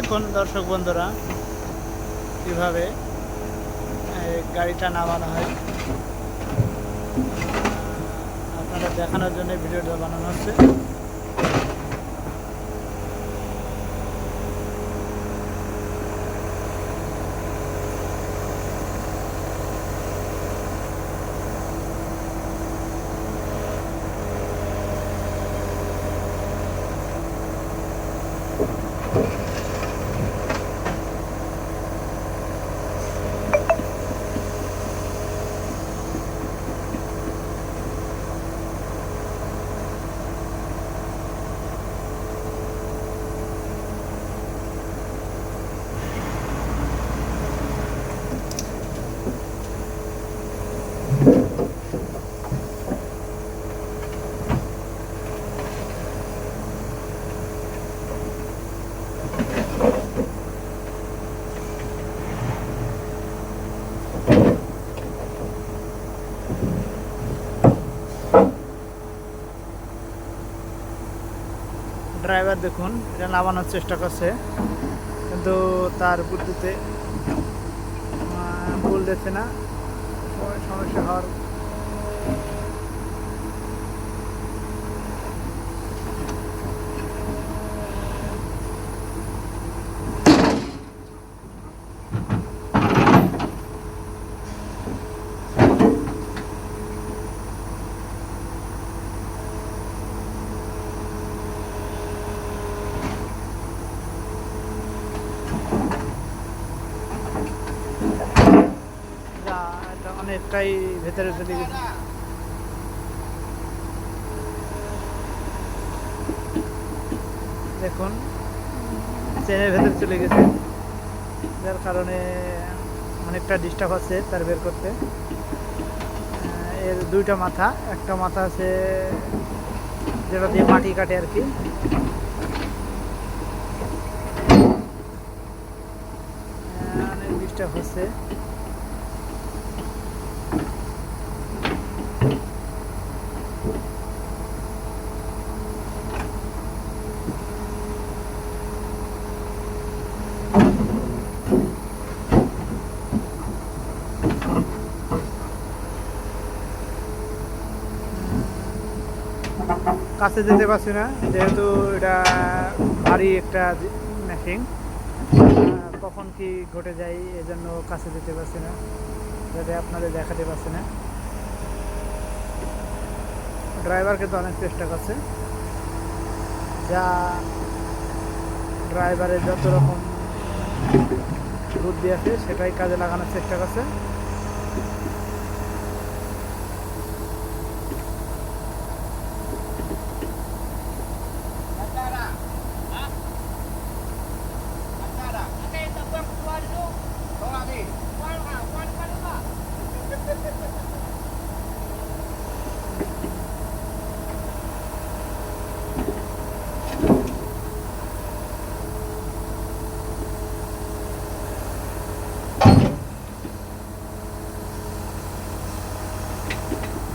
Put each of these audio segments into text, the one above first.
দেখুন দর্শক বন্ধুরা কীভাবে গাড়িটা নামানো হয় আপনারা দেখানোর জন্য ভিডিওটা বানানো হচ্ছে। ড্রাইভার দেখুন এটা নামানোর চেষ্টা করছে। কিন্তু তার বুদ্ধিতে ভুল দিচ্ছে না। সমস্যা হওয়ার যা এটা অনেকটাই ভেতরে চলে গেছে। দেখুন চেনের ভেতরে চলে গেছে। যার কারণে অনেকটা ডিস্টার্ব আছে তার বের করতে। এর দুইটা মাথা, একটা মাথা আছে যেটা দিয়ে মাটি কাটে আর কি। অনেক ডিস্টার্ব হচ্ছে। কাছে যেতে পারছি না, যেহেতু এটা ভারী একটা মেশিন কখন কি ঘটে যায় এজন্য কাছে যেতে পারছি না, যাতে আপনাদের দেখাতে পারছি না। ড্রাইভার কিন্তু অনেক চেষ্টা করছে। যা ড্রাইভারের যত রকম বুদ্ধি আছে, সেটাই কাজে লাগানোর চেষ্টা করছে।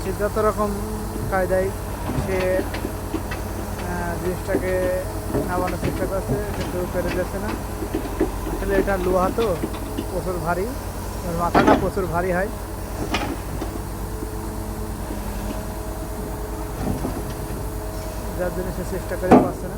সে যত রকম কায়দায় সে জিনিসটাকে নামানোর চেষ্টা করছে, কিন্তু পেরে যাচ্ছে না। আসলে এটা লোহা তো, প্রচুর ভারী মাথাটা প্রচুর ভারী হয়। যার জন্য সে চেষ্টা করে পারছে না।